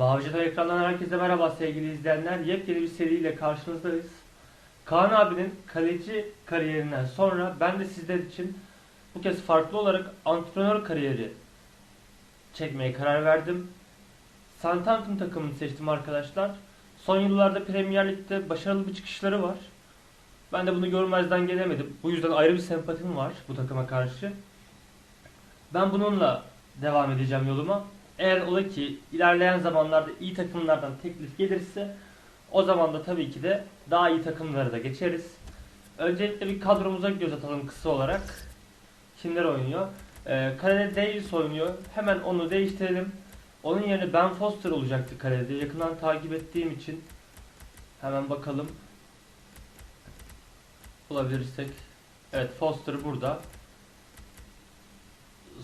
Mavi ekrandan herkese merhaba sevgili izleyenler. Yepyeni bir seriyle karşınızdayız. Kaan abinin kaleci kariyerinden sonra ben de sizler için bu kez farklı olarak antrenör kariyeri çekmeye karar verdim. Southampton takımını seçtim arkadaşlar. Son yıllarda Premier Lig'de başarılı bir çıkışları var. Ben de bunu görmezden gelemedim. Bu yüzden ayrı bir sempatim var bu takıma karşı. Ben bununla devam edeceğim yoluma. Eğer ola ki ilerleyen zamanlarda iyi takımlardan teklif gelirse o zaman da tabii ki de daha iyi takımlara da geçeriz. Öncelikle bir kadromuza göz atalım kısa olarak. Kimler oynuyor? Ee, kalede Davis oynuyor. Hemen onu değiştirelim. Onun yerine Ben Foster olacaktı kalede. Yakından takip ettiğim için hemen bakalım. Bulabilirsek. Evet Foster burada.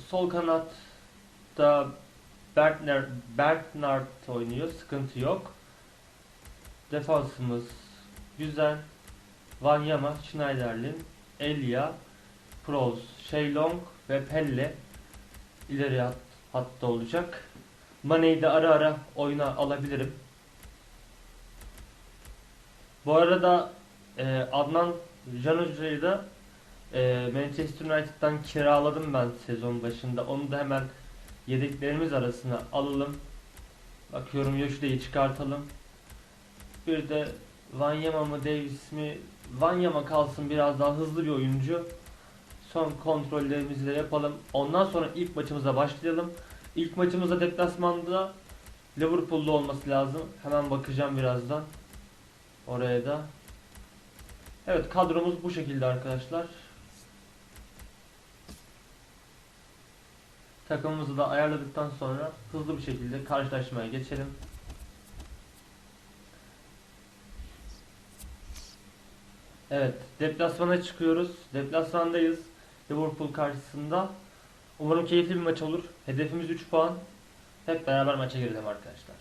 Sol kanatta Bertner, Bernard oynuyor. Sıkıntı yok. Defansımız güzel. Wanyama, Schneiderlin, Elia, Proz, Shaylong ve Pelle ileri hat, hatta olacak. Mane'yi de ara ara oyuna alabilirim. Bu arada e, Adnan Januza'yı da e, Manchester United'dan kiraladım ben sezon başında. Onu da hemen yedeklerimiz arasına alalım. Bakıyorum Yoshide'yi çıkartalım. Bir de Wanyama mı Davis mi? Wanyama kalsın biraz daha hızlı bir oyuncu. Son kontrollerimizi de yapalım. Ondan sonra ilk maçımıza başlayalım. İlk maçımızda deplasmanda Liverpool'da olması lazım. Hemen bakacağım birazdan. Oraya da. Evet kadromuz bu şekilde arkadaşlar. Takımımızı da ayarladıktan sonra hızlı bir şekilde karşılaşmaya geçelim. Evet, deplasmana çıkıyoruz. Deplasmandayız. Liverpool karşısında. Umarım keyifli bir maç olur. Hedefimiz 3 puan. Hep beraber maça girelim arkadaşlar.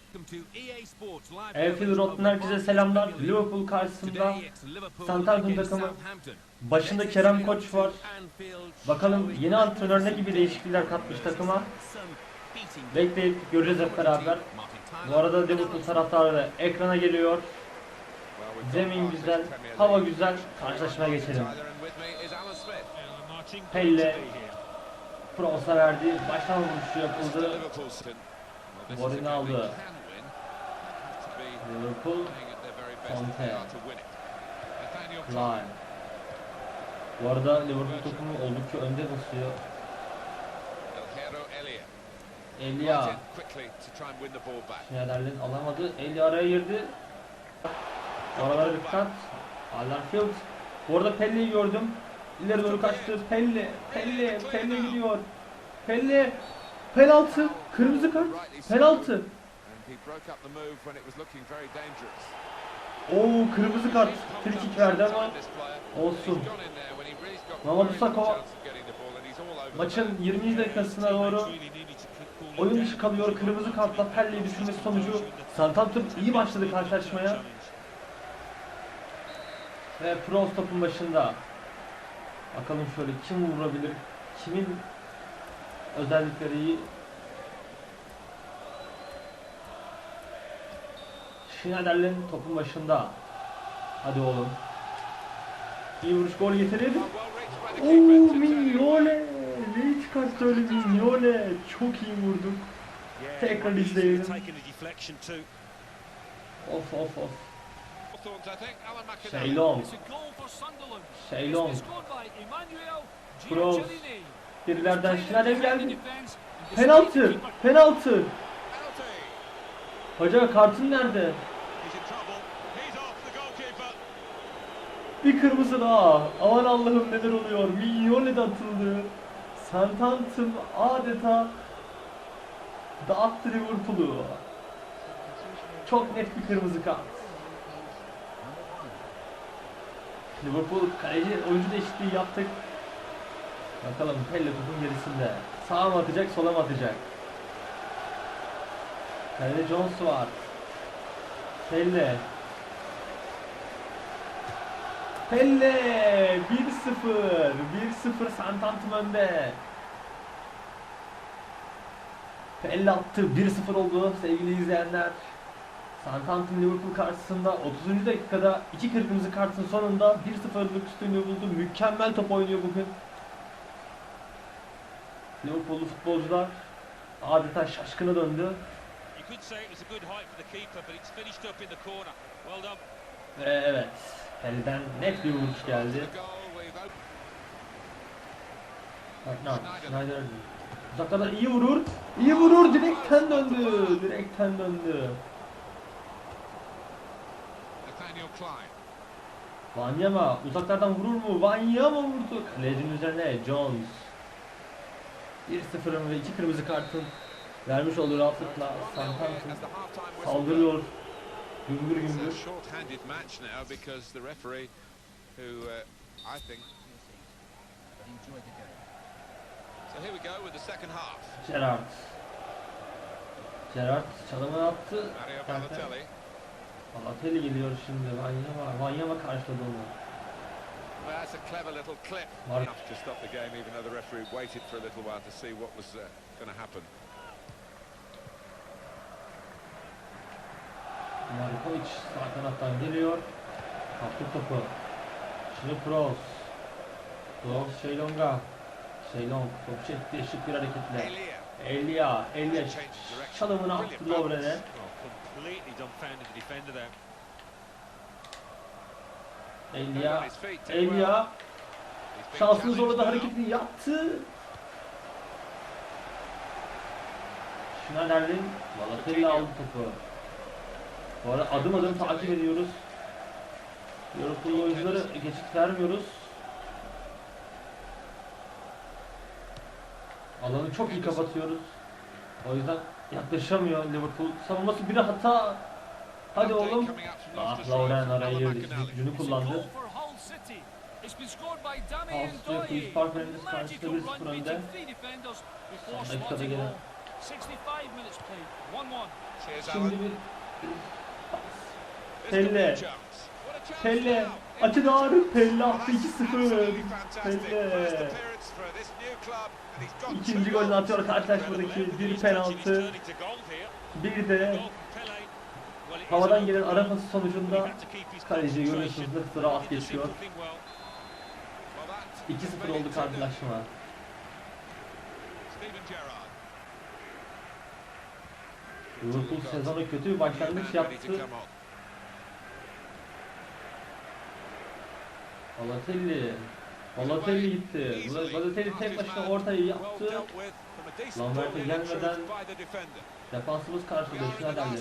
Enfield Road'dan herkese selamlar. Liverpool karşısında Southampton takımı. Başında Kerem Koç var. Bakalım yeni antrenör ne gibi değişiklikler katmış takıma. Bekleyip göreceğiz hep beraber. Bu arada Liverpool taraftarı ekrana geliyor. Zemin güzel, hava güzel. Karşılaşmaya geçelim. Pelle Prosa verdi. Baştan vuruşu yapıldı. Golünü aldı. Liverpool Conte. Line. Bu arada Liverpool takımı oldukça önde basıyor. Elia Schneiderlin alamadı. Elia araya girdi. Oralara dikkat. Alderfield. Bu arada Pelle'yi gördüm. İleri doğru kaçtı. Pelle. Pelle. Pelle gidiyor. Pelle. Penaltı. Kırmızı kart. Penaltı. Oo kırmızı kart. Frikik verdi ama olsun. Mamadou Sakho maçın 20. dakikasına doğru oyun dışı kalıyor. Kırmızı kartla Pelle'yi düşürmesi sonucu Southampton iyi başladı karşılaşmaya. Ve Prost topun başında. Bakalım şöyle kim vurabilir? Kimin özellikleri? Schneiderlin topun başında. Hadi oğlum. İyi vuruş gol getirir. Oo Mignole. Ne çıkarttı öyle Mignole. Çok iyi vurduk. Tekrar izleyelim. Of of of. Shaylong. Shaylong. Kroos. Birilerden Schneider geldi. Penaltı. Penaltı. Hoca kartın nerede? Bir kırmızı daha. Aman Allah'ım neler oluyor. Mignole de atıldı. Southampton adeta dağıttı Liverpool'u. Çok net bir kırmızı kart. Liverpool kaleci oyuncu değişikliği yaptık. Bakalım Pelle topun gerisinde. Sağa mı atacak, sola mı atacak? Kalede Jones var. Pelle. Pelle 1-0. 1-0 Southampton önde. Pelle attı. 1-0 oldu sevgili izleyenler. Southampton Liverpool karşısında 30. dakikada iki kırmızı kartın sonunda 1-0'lık üstünlüğü buldu. Mükemmel top oynuyor bugün. Liverpool'lu futbolcular adeta şaşkına döndü. Ve evet, Pelle'den net bir vuruş geldi. Bak? Schneider uzaklardan iyi vurur. İyi vurur. Direkten döndü. Direkten döndü. Wanyama uzaklardan vurur mu? Wanyama vurdu. Kalecinin üzerine Jones. 1-0'ın ve 2 kırmızı kartın vermiş olduğu rahatlıkla 1-0 Southampton saldırıyor. Gümbür gümbür. uh. Gerrard. Gerrard çalımını attı. Balotelli. Geliyor şimdi. Wanyama, Wanyama karşıladı onu. Well, that's a clever little clip. Mar- Enough to stop the game, even though the referee waited for a little while to see what was uh, going to happen. Markovic sağ kanattan geliyor. Kaptı topu. Şimdi Kroos. Kroos Şeylong'a. Şeylong top çekti şık bir hareketle. Elia. Elia, Elia Change direction. çalımını attı Brilliant He's been şansını zorladı hareketini yaptı. Schneiderlin Balotelli aldı topu. Bu arada adım adım takip ediyoruz. Liverpool oyuncuları geçit vermiyoruz. Alanı çok iyi kapatıyoruz. O yüzden yaklaşamıyor Liverpool. Savunması bir hata. Hadi oğlum. Ah Lauren araya girdi. Gücünü kullandı. Doye. Police Park Rangers karşısında Magical 1-0 run önde. Son dakikada gelen. home. 65 minutes played. 1-1. Here's Şimdi bir Pelle. Pelle açı dağarı Pelle attı that's 2-0. absolutely fantastic. First Pelle. İkinci golünü atıyor karşılaşmadaki bir penaltı. Bir de from Pele. Well, it is havadan an gelen open ara goal. pası He sonucunda kaleci görüyorsunuz He did the geçiyor. simple thing well. Well, that 2-0 is oldu karşılaşma. Liverpool sezona kötü bir başlangıç yaptı. Balotelli. Balotelli gitti. Balotelli tek başına ortayı yaptı. Lambert'e gelmeden Defansımız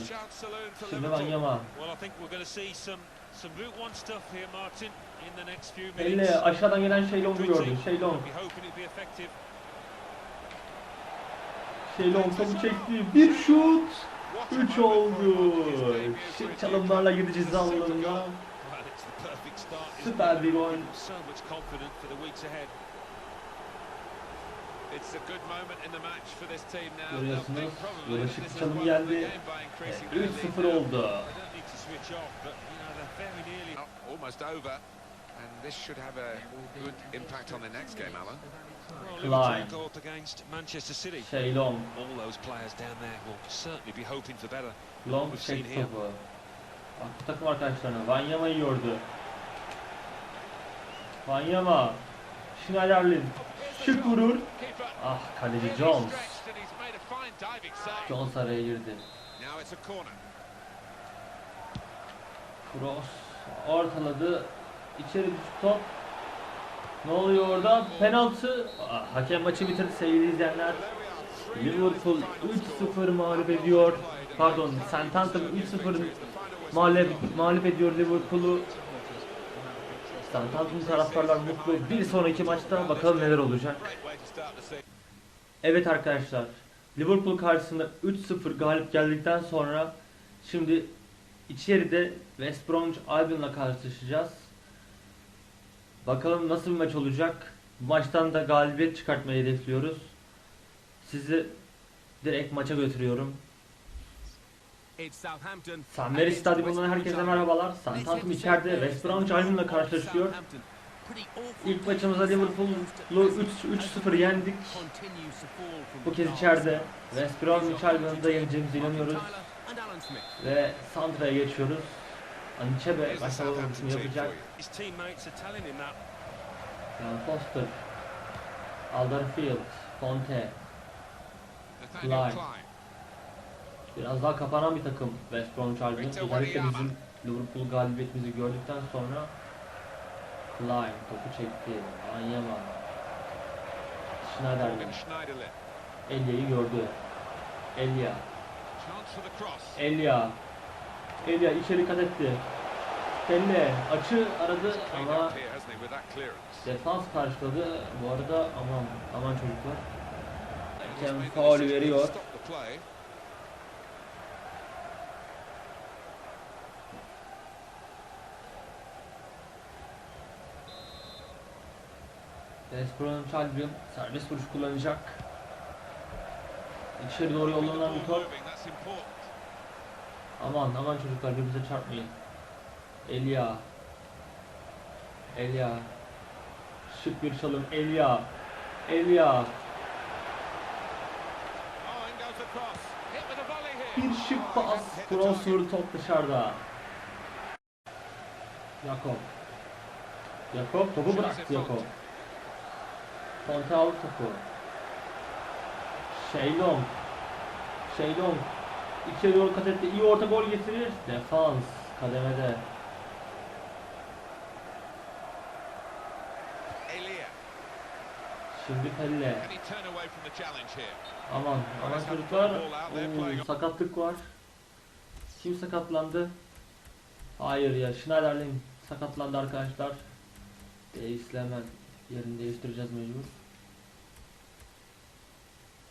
chance saloon for Şimdi. Wanyama. Elle aşağıdan gelen Şeylong'u Good gördü. team. Şeylong. Şeylong topu çekti. Bir şut. What a 3 moment for oldu. Şık çalımlarla girdi ceza alanına. Süper bir gol. Görüyorsunuz, They'll think probably böyle that şık this is çalım geldi. game by increasing Ve their lead 3-0 now. oldu. Klein. Liverpool go up against Manchester City. Şeylong. All those players down there will certainly be hoping for better. Long çekti here. topu. Bu takım arkadaşlarına. Wanyama yiyordu. Wanyama. Schneiderlin. Şık vurur. Ah kaleci Jones. Jones araya girdi. Cross ortaladı. İçeri düştü top. Ne oluyor orada? Penaltı. Ah, hakem maçı bitirdi sevgili izleyenler. There we are. 3-0 Liverpool is the final 3-0 score. mağlup ediyor. Pardon, Southampton Manchester 3-0 United. The final whistle. mağlup, mağlup ediyor Liverpool'u. Southampton taraftarlar mutlu. Bir sonraki maçta bakalım neler olacak. Evet arkadaşlar. Liverpool karşısında 3-0 galip geldikten sonra şimdi içeride West Bromwich Albion'la karşılaşacağız. Bakalım nasıl bir maç olacak. Bu maçtan da galibiyet çıkartmayı hedefliyoruz. Sizi direkt maça götürüyorum. St. Mary's Stadyumundan herkese merhabalar. Southampton içeride West Bromwich Albion'la karşılaşıyor. İlk maçımızda Liverpool'u 3-0 yendik. Bu kez içeride West Bromwich Albion'u da inanıyoruz. Ve Santra'ya geçiyoruz. Anichebe for yapacak. Yani Foster, Alderfield, Fonte. Klein. Biraz daha kapanan bir takım West Bromwich Albion. Özellikle bizim Liverpool galibiyetimizi gördükten sonra Klein topu çekti. Wanyama. Schneiderlin. Elia'yı gördü. Elia. Elia. Elia içeri kat etti. Pelle açı aradı ama defans karşıladı. Bu arada aman aman çocuklar. Hakem to veriyor. Stop the play. West Bromwich Albion serbest vuruş kullanacak. İçeri doğru yollanan bir top. Aman aman çocuklar birbirimize çarpmayın. Elia. Elia. Şık bir çalım. Elia. Elia. Bir şık pas. Cross vurdu top dışarıda. Jakob. Jakob topu bıraktı Jakob. Fonte aldı topu. Şeylong. Şeylong. İçeri doğru kat etti. İyi orta gol getirir. Defans kademede. Şimdi Pelle. Aman aman çocuklar. Oo, sakatlık var. Kim sakatlandı? Hayır ya Schneiderlin sakatlandı arkadaşlar. Davis'le hemen yerini değiştireceğiz mecbur.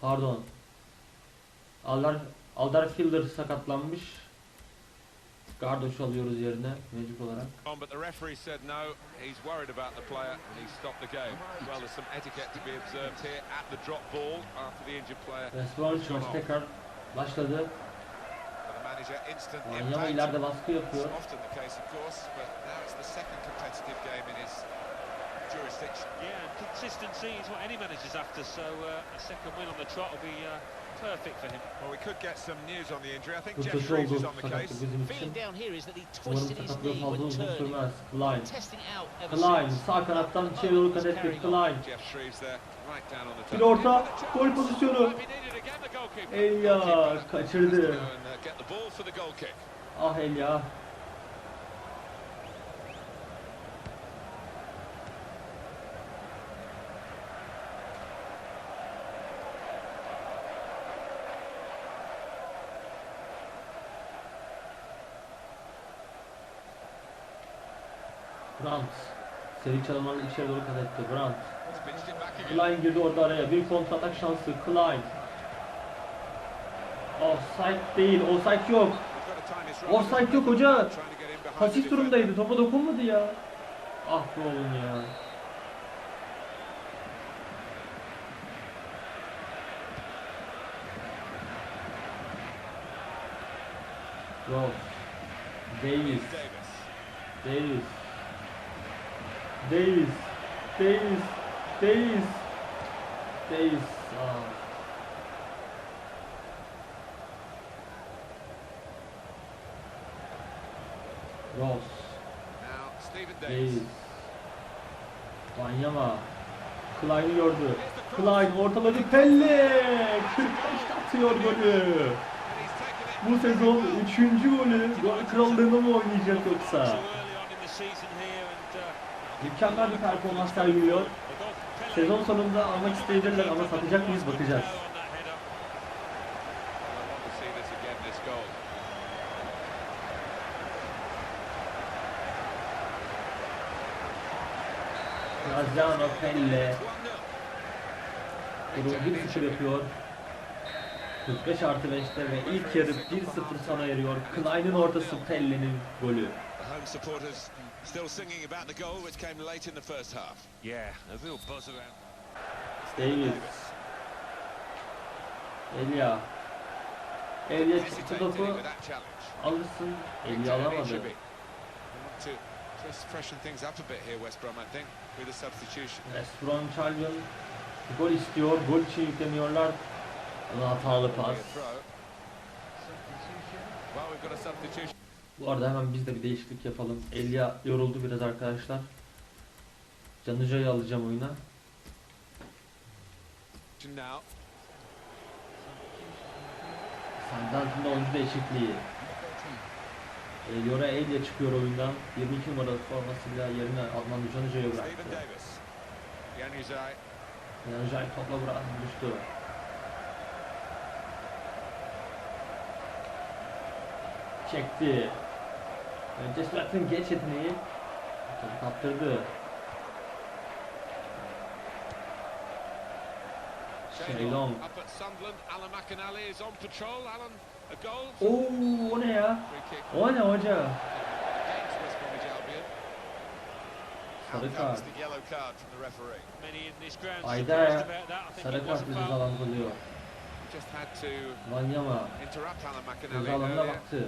Pardon. Aldar Alderfielder sakatlanmış. Gardoş'u alıyoruz yerine mecbur olarak. But the referee said no. He's worried about the player and he stopped the game. Well, there's some etiquette to be observed here at the drop ball after the injured player. West Bromwich maçı tekrar başladı. İmpact. ileride baskı yapıyor. Jurisdiction. Yeah, and consistency is what any manager's after, so uh, a second win on the trot will be uh, perfect for him. Well, we could get some news on the injury. I think Bu Jeff kötü Shreves is on the case. sakatlık bizim için. Feeling down here is that he twisted his knee when uzun turning. sürmez. Klein. Testing out ever Klein since. sağ kanattan içeri doğru kat etti. Klein. Jeff Shreves there, right down on the Bir top. orta, gol pozisyonu. Might be needed again, the Brandt. Seri çalımlarla içeri doğru kat etti. Brandt. Klein girdi orada araya. Bir kontra atak şansı. Klein. Offside değil. Offside yok. Offside yok hoca. Pasif durumdaydı. Topa dokunmadı ya. Ah be oğlum ya. Ross. Davis. Davis. Davis. Davis. Davis. Davis. Ah. Ross. Davis. Wanyama. Klein'i gördü. Klein ortaladı. Pelle! 45'te atıyor golü. Bu sezon 3. golü. Gol krallığında mı oynayacak yoksa? Mükemmel bir performans sergiliyor. Sezon sonunda almak isteyebilirler ama satacak mıyız bakacağız. Graziano Pelle. 1-0. Durum 1-0 yapıyor. 45 artı 5'te ve ilk yarı 1-0 sona eriyor. Klein'in ortası Pelle'nin golü. The home supporters still singing about the goal which came late in the first half. Yeah, a real buzz around. Davis. Elia. Elia çıktı Hesitating topu. with that challenge. Alırsın. Elia Victor alamadı. To Just freshen things up a bit here, West Brom, I think, with a substitution. West Bromwich Albion gol istiyor. Gol için yükleniyorlar. Ama hatalı pas. Be a throw. Well, we've got a substitution Bu arada hemen biz de bir değişiklik yapalım. Elia yoruldu biraz arkadaşlar. Can Hoca'yı alacağım oyuna. Sandal'ın oyuncu değişikliği. Eliora Elia çıkıyor oyundan. 22 numara formasıyla yerine Adnan Can Hoca'ya Stephen bıraktı. Davis. Januzaj. Can Hoca'yı topla bıraktı düştü. Çekti. Önce Smart'ın geç yeteneği. Topu kaptırdı. Shaylon. Up at Sunderland, Alan McInally is on patrol. Alan, a goal. Oo o ne ya? O ne hoca? Sarı kart. Ayda ya. Sarı kart had to Wanyama ceza alanına baktı.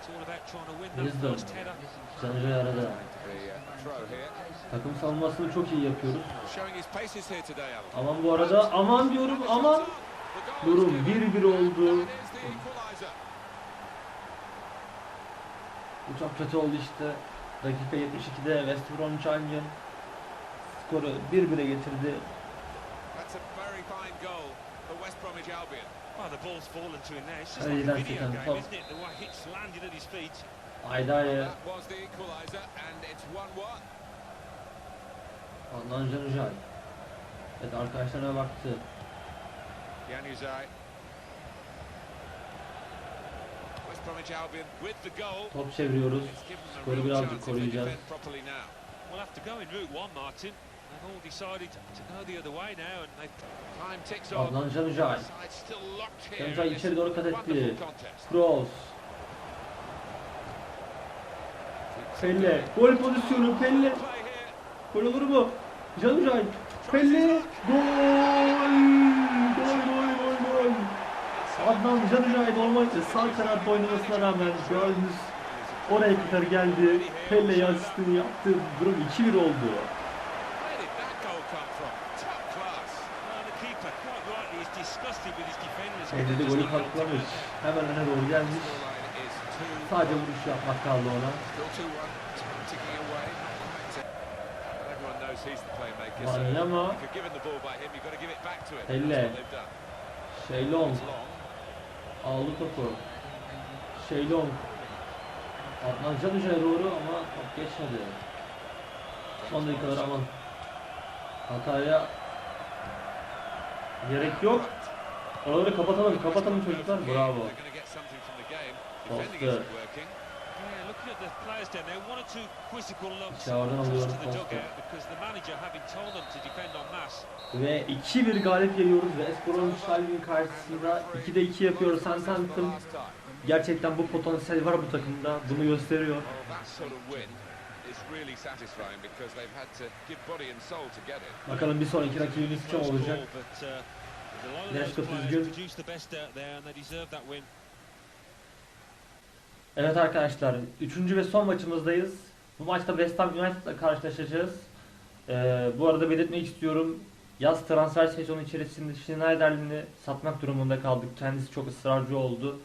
It's all about trying to win that Wisdom. throw here. Takım savunmasını çok iyi yapıyoruz. Aman bu arada aman diyorum aman. Durum given. 1-1 oldu. Bu çok kötü oldu işte. Dakika 72'de West Bromwich Albion skoru 1-1'e getirdi. That's a very fine goal for West Bromwich Albion. Well, the ball's fallen to him now. It's just like a video game, top. isn't it? The way it's landed at his feet. Aydaye, That was the equaliser, and it's 1-1. Adnan Canıcay. Evet arkadaşlarına baktı. Januzaj. West Bromwich Albion with the goal. Top çeviriyoruz. Skoru birazcık koruyacağız. We'll have to go in route one, Martin. Adnan Canıcay. Canıcay içeri doğru kat etti. Kroos. Pelle. Gol pozisyonu Pelle. Gol olur mu? Canıcay. Pelle. Gol. Gol gol gol gol. Adnan Canıcay normalde sağ kanat oynamasına rağmen gördünüz oraya kadar geldi. Pelle'ye asistini yaptı. Durum 2-1 oldu. Where did that goal come from? Top class. well, the keeper quite rightly is disgusted with his Pelle de golü kalklamış. Hemen öne doğru gelmiş. Scoreline is 2 Sadece vuruş yapmak kaldı ona. Still 2-1. Time ticking away. But everyone knows he's the playmaker. So Wanyama. if you're given the ball by him, you've got to give it back to him. Elle. That's what they've done. Şeylong. It's long. Aldı topu. Şeylong. Adnan Canıcay'a doğru ama top geçmedi. Son dakikalar aman. Hataya gerek yok. Oraları kapatalım, kapatalım çocuklar. Bravo. Foster. to the Foster. Ve 2-1 galip geliyoruz ve Esperon Şalvin karşısında 2'de 2 yapıyoruz. Southampton gerçekten bu potansiyel var bu takımda. Bunu gösteriyor. İt. Bakalım bir sonraki rakibimiz kim olacak? Evet arkadaşlar, üçüncü ve son maçımızdayız. Bu maçta West Ham United'la karşılaşacağız. Ee, bu arada belirtmek istiyorum. Yaz transfer sezonu içerisinde Schneiderlin'i satmak durumunda kaldık. Kendisi çok ısrarcı oldu.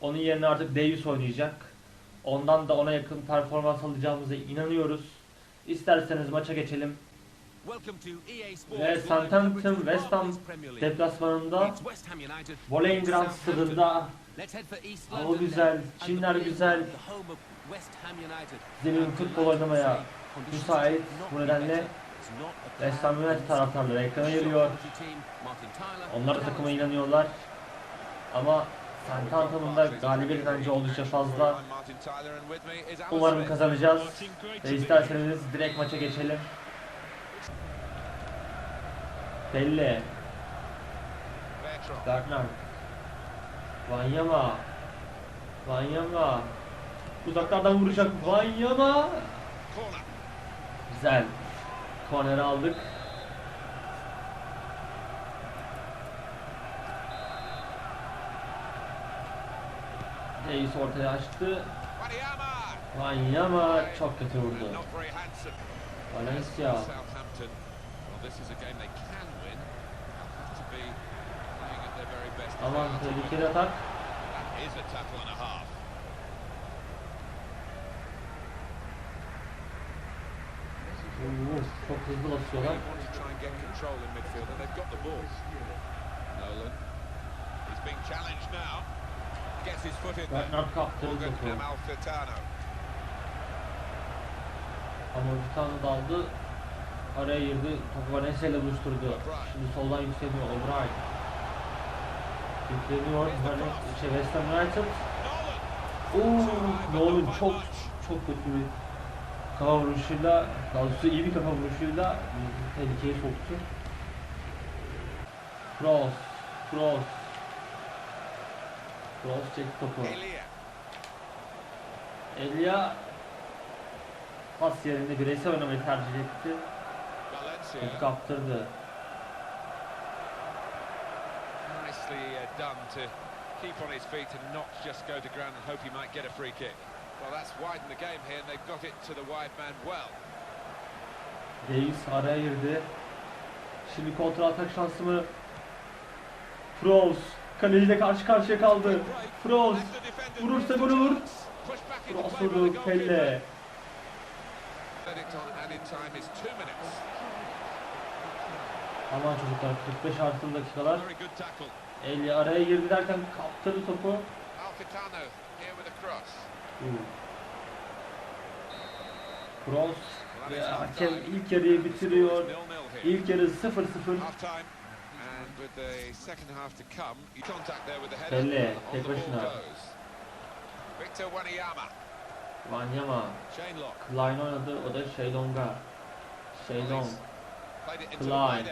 Onun yerine artık Davis oynayacak. Ondan da ona yakın performans alacağımıza inanıyoruz. İsterseniz maça geçelim. Ve Southampton West Ham Deplasmanında Volendam stadında hava güzel, çimler güzel, zemin futbol oynamaya müsait. Bu nedenle West Ham United taraftarları ekrana geliyor. Onlar da takıma inanıyorlar. Ama Southampton'un da galibiyet bence oldukça fazla. Umarım kazanacağız. Ve isterseniz direkt maça geçelim. Pelle. Gardner. Vanyama. Vanyama. Uzaklardan vuracak Vanyama. Güzel. Korner aldık. Davis ortaya açtı. Vanyama çok kötü vurdu. Valencia. Southampton. Well, this is a game they can win. They'll have to be playing at their very best. Aman tehlikeli atak. Oo, çok hızlı basıyorlar. Bernard kaptırdı topu. Ama bir tane daldı. Araya girdi. Topu Valencia ile buluşturdu. Şimdi soldan yükseliyor O'Brien. Yükleniyor. Valencia, şey, West Ham United. Oo, Nolan çok çok kötü bir kafa vuruşuyla, daha doğrusu iyi bir kafa vuruşuyla tehlikeye soktu. Cross, cross. Cross çekti topu. Elia. Pas yerinde bireysel oynamayı tercih etti. Topu kaptırdı. Done to keep on his feet and not just go to ground and hope he might get a free kick. Well, that's widened the game here, and they've got it to the wide man well. Davis araya girdi. Şimdi kontra atak şansı mı? Froz kaleciyle karşı karşıya kaldı. Defender vurursa play by the vurdu. Pelle. Aman çocuklar 45 artı dakikalar. Eli araya girdi derken kaptırdı topu. Froz ve hakem ilk yarıyı bitiriyor. İlk yarı 0-0. Half time. And with the second half to come, you contact there with the header. Pelle, tek başına. Victor Wanyama. Wanyama. Klein oynadı. O da into the Klein.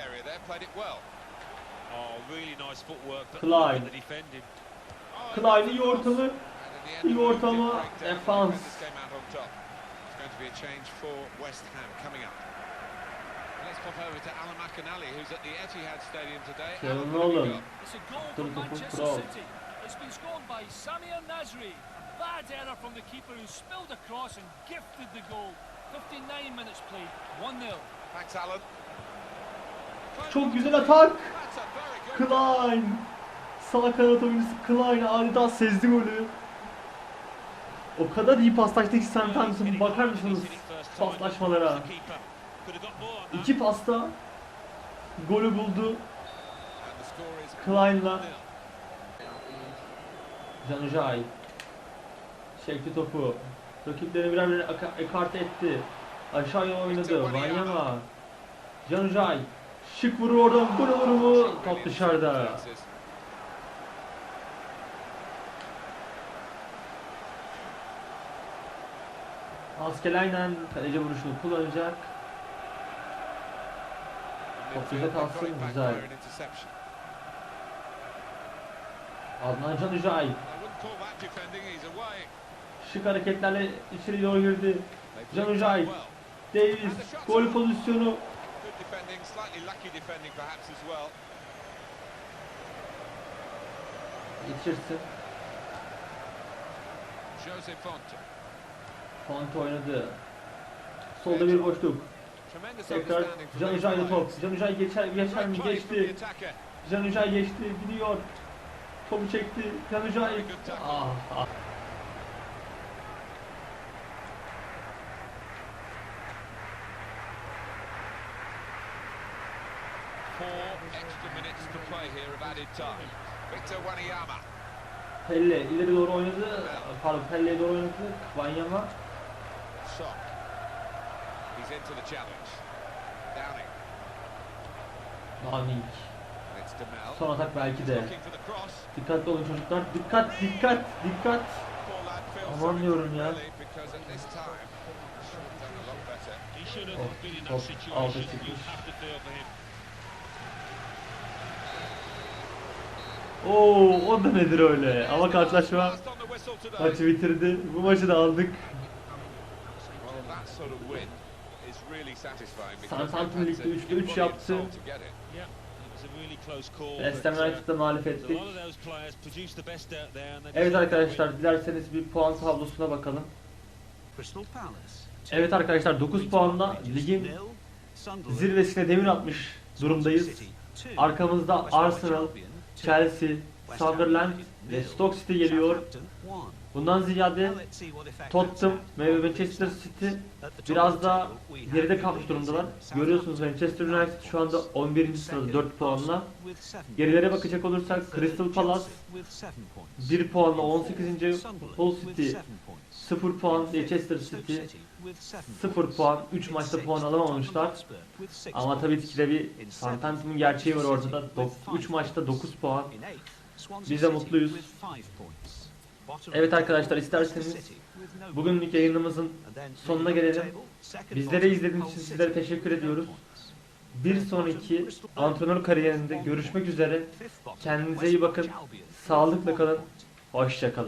Oh, really nice footwork. But Klein. the defending. Oh, Klein iyi ortalı. The end, İyi the ball ortama, did defans. the defenders came out on top. It's going to be a change for West Ham coming up. Let's pop over to Alan McInally, who's at the Etihad Stadium today. Kevin Alan, what have you Nolan. It's a goal Dur for Manchester City. It's been scored by Samir Nasri. A bad error from the keeper who spilled across and gifted the goal. 59 minutes played, 1-0. Thanks, Alan. Çok güzel atak. Klein. Sağ kanat oyuncusu Klein adeta sezdi golü. O kadar iyi paslaştı ki sen Thompson bakar mısınız paslaşmalara? İki pasta golü buldu Klein'la 1-0. Canujay. Çekti topu. Rakiplerini birer birer ekarte etti. Aşağıya oynadı. Vanyama. Canujay. Şık vurur oradan gol olur mu? Top dışarıda. Askelainen kaleci vuruşunu kullanacak. Top bize kalsın, güzel. Adnan he's away. Şık hareketlerle içeri doğru girdi. Can well. Davis gol pozisyonu. Defending, slightly lucky defending perhaps as well. Yetişirsin. Jose Fonte. Fonte oynadı. Solda bir boşluk. Tekrar Can top. Can geçer, geçer mi? Geçti. Can geçti. Gidiyor. Topu çekti. Can. Ah, ah. Four extra minutes to play here of added time. Victor Wanyama. Pelle ileri doğru oynadı. Pardon Pelle'ye doğru oynadı. Vanyama. Sock. He's into the challenge. Downing. Son atak belki de. Dikkatli olun çocuklar. Dikkat, dikkat, dikkat. Aman diyorum ya. really because at this time should have done a lot better. He should have Of, been in of, that aldı situation. You çıkmış. have to feel for him. Oo, o da nedir öyle? Ama karşılaşma maçı bitirdi. Bu maçı da aldık. Southampton Lig'de to üçte üç embody yaptı. West Ham United'da mağlup ettik. Evet arkadaşlar dilerseniz bir puan tablosuna bakalım. Evet arkadaşlar 9 puanla ligin zirvesine demir atmış durumdayız. Arkamızda Arsenal, Chelsea, Sunderland ve Stoke City geliyor. Bundan ziyade Tottenham ve Manchester City biraz daha geride kalmış durumdalar. Görüyorsunuz Manchester United şu anda 11. sırada 4 puanla. Gerilere bakacak olursak Crystal Palace 1 puanla 18. Hull City 0 puan, Leicester City 0 puan, 3 maçta puan alamamışlar. Ama tabii ki de bir Southampton'ın gerçeği var ortada. 3 maçta 9 puan. Biz de mutluyuz. Evet arkadaşlar isterseniz bugünlük yayınımızın sonuna gelelim. Bizleri izlediğiniz için sizlere teşekkür ediyoruz. Bir sonraki antrenör kariyerinde görüşmek üzere. Kendinize iyi bakın. Sağlıkla kalın. Hoşça kalın.